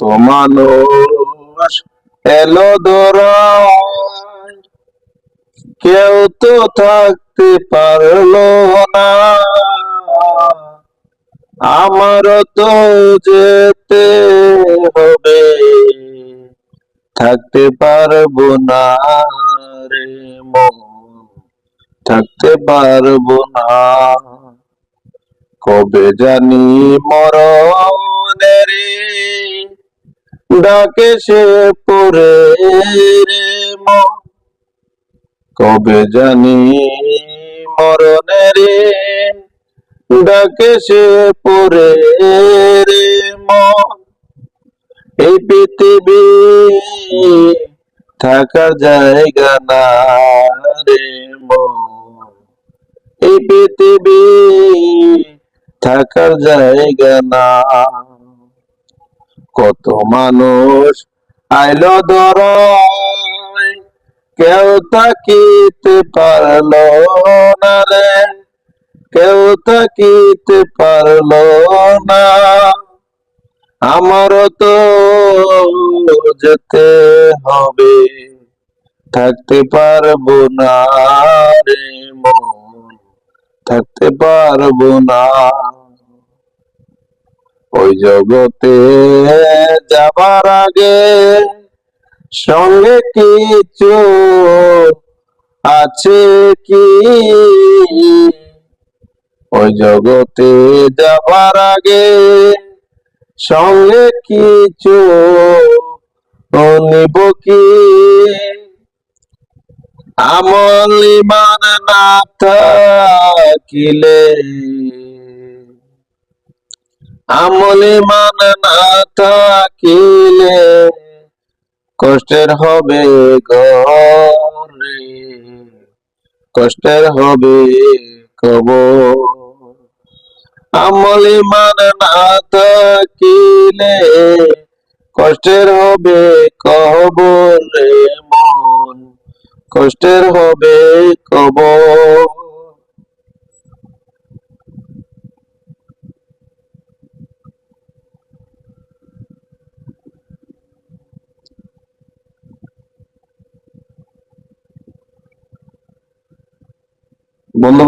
মানুষ এলো কেউ তো থাকতে পারল না। আমার তো যেতে হবে। থাকতে পারব না রে থাকতে পারব না। কবে জানি মরণের ডাকে সে পরে কবে জানি মরণের ডাকে সে পরে এই পৃথিবী থাকার জায়গা না রে এই পৃথিবী থাকার জায়গা না কত মানুষ আইলো ধরায় কেউ তাকিতে পারল না রে, কেউ তাকিতে পারল না। আমারও তো যেতে হবে, থাকতে পারব না রে মন, থাকতে পারব না। ওই জগতে যাবার আগে সঙ্গে কিছু আছে কি? ওই জগতে যাবার আগে সঙ্গে কিছু নিব কি? আমল ইমান না থাকিলে আমল ইমান না থাকিলে কষ্টের হবে ঘরে। কষ্টের হবে কব আমল ইমান না থাকিলে কষ্টের হবে কব কবরে মন। কষ্টের হবে কবর। বন্ধু